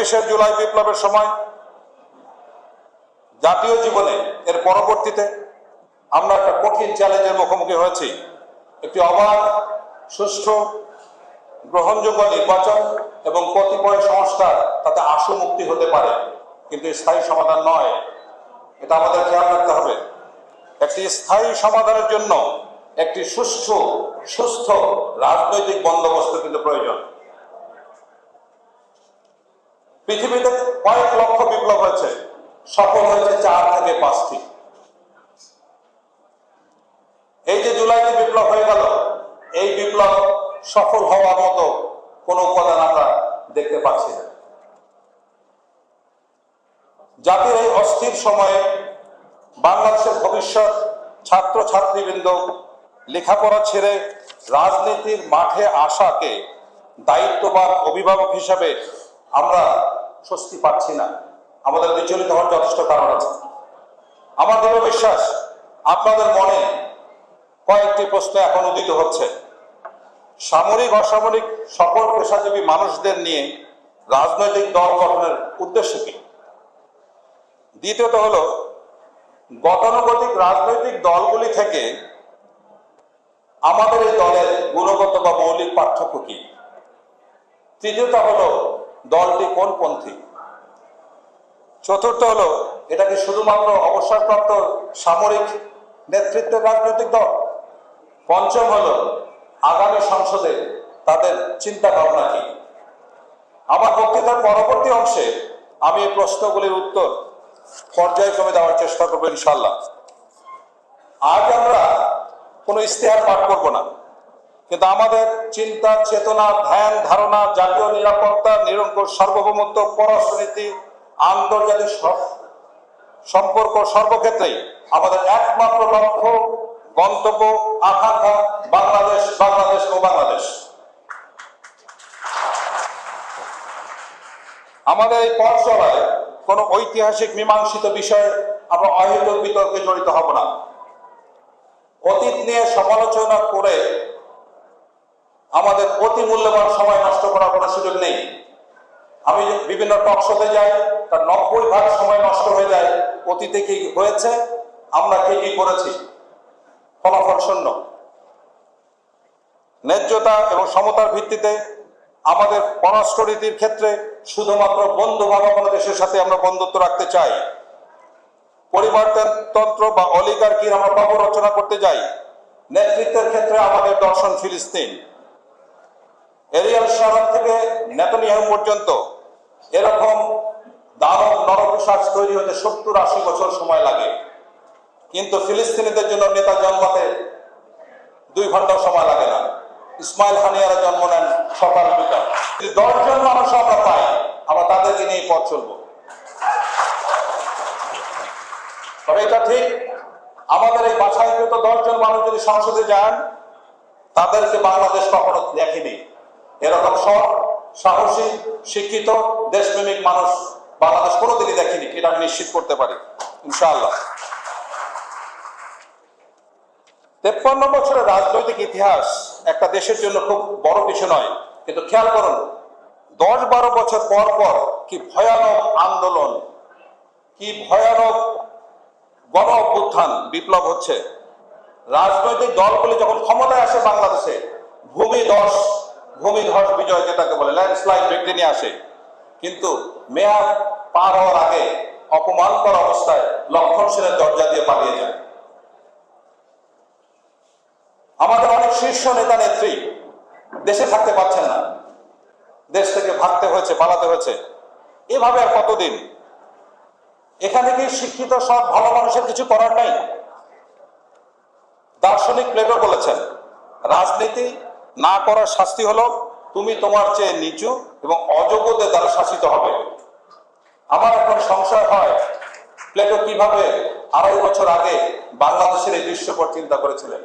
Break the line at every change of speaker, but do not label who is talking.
চব্বিশে জুলাই বিপ্লবের সময় জাতীয় জীবনে, এর পরবর্তীতে আমরা একটা কঠিন চ্যালেঞ্জের মুখোমুখি হয়েছি। একটি অবাধ, সুষ্ঠু, গ্রহণযোগ্য নির্বাচন এবং কতিপয় সংস্কার তাতে আশু মুক্তি হতে পারে, কিন্তু স্থায়ী সমাধান নয়। এটা আমাদের খেয়াল রাখতে হবে। একটি স্থায়ী সমাধানের জন্য একটি সুষ্ঠু, সুস্থ রাজনৈতিক বন্দোবস্ত কিন্তু প্রয়োজন। পৃথিবীতে কয়েক লক্ষ বিপ্লব হয়েছে। সফল হয়েছে চার থেকে পাঁচটি। এই যে জুলাইতে বিপ্লব হয়ে গেল, এই বিপ্লব সফল হওয়ার মতো কোনো উপাদান আমরা দেখতে পাচ্ছি না। জাতির এই অস্থির সময়ে বাংলাদেশের ভবিষ্যৎ ছাত্র ছাত্রীবৃন্দ লেখাপড়া ছেড়ে রাজনীতির মাঠে আসাকে দায়িত্ববান অভিভাবক হিসাবে আমরা স্বস্তি পাচ্ছি না। আমাদের বিচলিত হওয়ার যথেষ্ট কারণ আছে। আমার দৃঢ় বিশ্বাস, আপনাদের মনে কয়েকটি প্রশ্ন এখন উদিত হচ্ছে। সামরিক, অসামরিক সকল পেশাজীবী মানুষদের নিয়ে রাজনৈতিক দল গঠনের উদ্দেশ্য কি? দ্বিতীয়ত হল, গতানুগতিক রাজনৈতিক দলগুলি থেকে আমাদের এই দলের গুণগত বা মৌলিক পার্থক্য কি? তৃতীয়ত হলো দলটি কোন পন্থী? চতুর্থ হলো, এটা কি শুধুমাত্র অবসরপ্রাপ্ত সামরিক নেতৃত্বের রাজনৈতিক দল? পঞ্চম হলো, আগামী সংসদে তাদের চিন্তা ভাবনা কি? আমার বক্তৃতার পরবর্তী অংশে আমি এই প্রশ্নগুলির উত্তর পর্যায়ক্রমে দেওয়ার চেষ্টা করব ইনশাল্লাহ আজ আমরা কোনো ইস্তেহার পাঠ করব না। কিন্তু আমাদের চিন্তা, চেতনা, ধ্যান, ধারণা, জাতীয় নিরাপত্তা, নিরঙ্কুশ সার্বভৌমত্ব, পররাষ্ট্রনীতি, আন্তর্জাতিক সম্পর্ক সর্বক্ষেত্রেই আমাদের একমাত্র লক্ষ্য, গন্তব্য, আকাঙ্ক্ষা, বাংলাদেশ বাংলাদেশ ও বাংলাদেশ। আমাদের এই পথ চলায় কোনো ঐতিহাসিক মীমাংসিত বিষয়ে আমরা অহেতুক বিতর্কে জড়িত হব না। অতীত নিয়ে সমালোচনা করে আমাদের অতি মূল্যবান সময় নষ্ট করার কোনো সুযোগ নেই। আমি বিভিন্ন টক শোতে যাই, তার নব্বই ভাগ সময় নষ্ট হয়ে যায়। অতীতে কি হয়েছে? আমরা কে কি করেছি? ফলাফল শূন্য। ন্যায্যতা এবং সমতার ভিত্তিতে আমাদের পররাষ্ট্রনীতির ক্ষেত্রে শুধুমাত্র বন্ধু ভাবা কোনো দেশের সাথে আমরা বন্ধুত্ব রাখতে চাই। পরিবর্তনতন্ত্র বা অলিগার্কির আমরা বাবু রচনা করতে যাই। নেতৃত্বের ক্ষেত্রে আমাদের দর্শন ফিলিস্তিন। এরিয়াল শাহর থেকে নেতনিয়াহু পর্যন্ত এরকম দানব নরপিশাচ তৈরি হতে সত্তর আশি বছর সময় লাগে। কিন্তু ফিলিস্তিনিদের জন্য নেতা জন্মাতে দুই ঘণ্টা সময় লাগে না। ইসমাইল হানিয়ারা জন্ম নেন সকাল বিকাল দশজন মানুষ আমরা পাই, আমরা তাদেরকে নিয়ে পথ চলবো। তবে এটা ঠিক, আমাদের এই বাছাইকৃত দশজন মানুষ যদি সংসদে যান, তাদেরকে বাংলাদেশ কখনো দেখেনি। এরকম সব সাহসী, শিক্ষিত, দেশপ্রেমিক মানুষ বাংলাদেশ কোনোদিনই দেখেনি, এটা আমি নিশ্চিত করতে পারি, ইনশাআল্লাহ। তেপ্পান্ন বছরের রাজনৈতিক ইতিহাস একটা দেশের জন্য খুব বড় কিছু নয়, কিন্তু খেয়াল করুন, দশ বারো বছর পর পর কি ভয়ানক আন্দোলন, কি ভয়ানক গণ অভ্যুত্থান, বিপ্লব হচ্ছে। রাজনৈতিক দলগুলি যখন ক্ষমতায় আসে বাংলাদেশে, ভূমি ধস ভূমি ধস বিজয় যেটাকে বলে ল্যান্ডস্লাইড ভিক্টরি নিয়ে আসে। কিন্তু মেয়াদ পার হওয়ার আগে অপমানকর অবস্থায় লক্ষণ সেনের দরজা দিয়ে পালিয়ে যায়। আমাদের অনেক শীর্ষ নেতা নেত্রী দেশে থাকতে পারছেন না। দেশ থেকে ভাগতে হয়েছে, পালাতে হয়েছে। এভাবে আর কতদিন? এখানে কি শিক্ষিত সব ভালো মানুষের কিছু করার নাই? দার্শনিক প্লেটো বলেছেন, রাজনীতি না করার শাস্তি হলো তুমি তোমার চেয়ে নিচু এবং অযোগ্যদের দ্বারা শাসিত হবে। আমার এখন সংশয় হয়, প্লেটো কীভাবে আড়াই বছর আগে বাংলাদেশের এই দৃশ্যপট চিন্তা করেছিলেন?